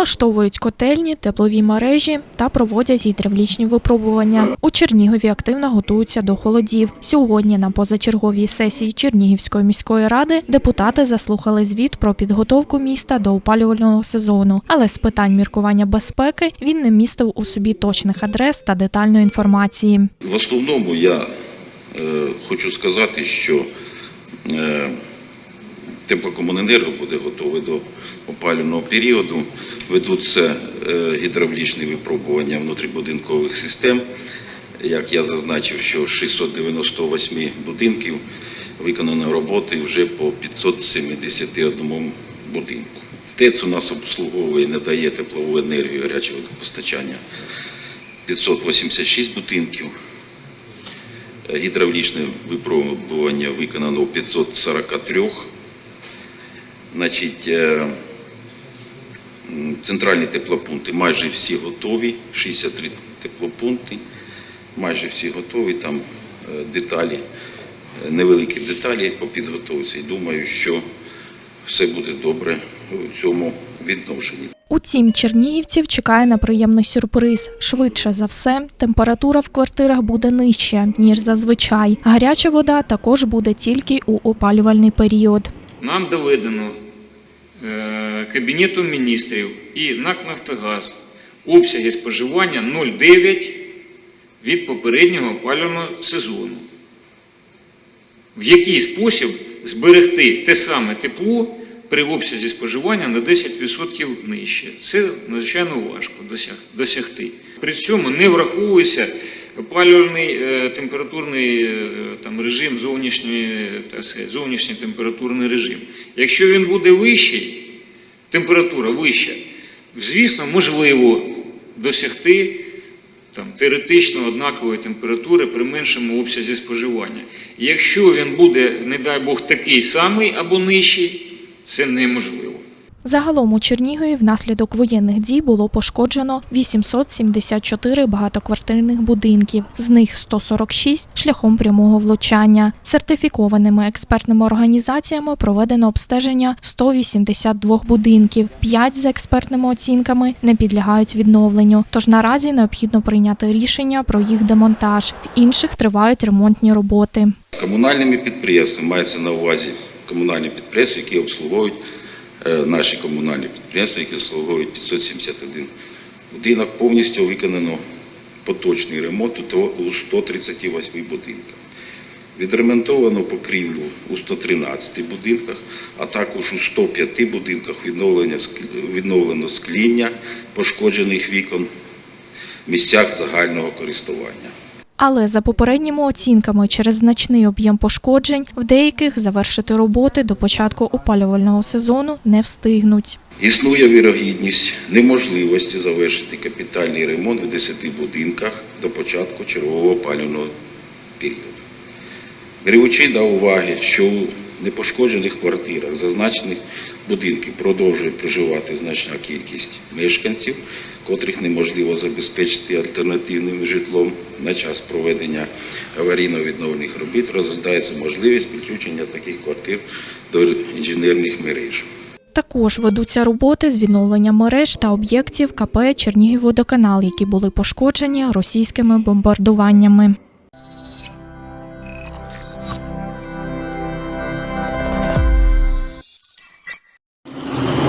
налаштовують котельні, теплові мережі та проводять гідравлічні випробування. У Чернігові активно готуються до холодів. Сьогодні на позачерговій сесії Чернігівської міської ради депутати заслухали звіт про підготовку міста до опалювального сезону. Але з питань міркування безпеки він не містив у собі точних адрес та детальної інформації. В основному я е, хочу сказати, що е, теплокомуненерго буде готовий до опалювального періоду. Ведуться е, гідравлічні випробування внутрібудинкових систем. Як я зазначив, що 698 будинків виконано роботи вже по 571 будинку. ТЕЦ у нас обслуговує, не дає теплову енергію, гаряче водопостачання 586 будинків. Гідравлічне випробування виконано у 543. Значить, е, центральні теплопункти майже всі готові, 63 теплопункти, майже всі готові, там е, деталі, е, невеликі деталі по підготовці. І думаю, що все буде добре у цьому відношенні. Утім, чернігівців чекає на приємний сюрприз. Швидше за все, температура в квартирах буде нижча, ніж зазвичай. Гаряча вода також буде тільки у опалювальний період. Нам доведено е, Кабінетом міністрів і НАК «Нафтогаз» обсяги споживання 0,9 від попереднього опалювального сезону. В який спосіб зберегти те саме тепло при обсязі споживання на 10% нижче. Це надзвичайно важко досягти. При цьому не враховується опалювальний е, температурний е, там, режим, зовнішній, так сказати, зовнішній температурний режим. Якщо він буде вищий, температура вища, звісно, можливо досягти там, теоретично однакової температури при меншому обсязі споживання. Якщо він буде, не дай Бог, такий самий або нижчий, це неможливо. Загалом у Чернігові внаслідок воєнних дій було пошкоджено 874 багатоквартирних будинків, з них 146 шляхом прямого влучання. Сертифікованими експертними організаціями проведено обстеження 182 будинків. 5 за експертними оцінками не підлягають відновленню. Тож наразі необхідно прийняти рішення про їх демонтаж. В інших тривають ремонтні роботи. Комунальними підприємствами мається на увазі комунальні підприємства, які обслуговують наші комунальні підприємства, які обслуговують 571 будинок. Повністю виконано поточний ремонт у 138 будинках. Відремонтовано покрівлю у 113 будинках, а також у 105 будинках відновлено скління пошкоджених вікон в місцях загального користування. Але за попередніми оцінками, через значний об'єм пошкоджень в деяких завершити роботи до початку опалювального сезону не встигнуть. Існує вірогідність неможливості завершити капітальний ремонт в 10 будинках до початку чергового опалювального періоду. Беручи до уваги, що непошкоджених квартирах зазначених будинків продовжує проживати значна кількість мешканців, котрих неможливо забезпечити альтернативним житлом на час проведення аварійно-відновлених робіт, розглядається можливість підключення таких квартир до інженерних мереж. Також ведуться роботи з відновлення мереж та об'єктів КП Чернігівводоканал, які були пошкоджені російськими бомбардуваннями.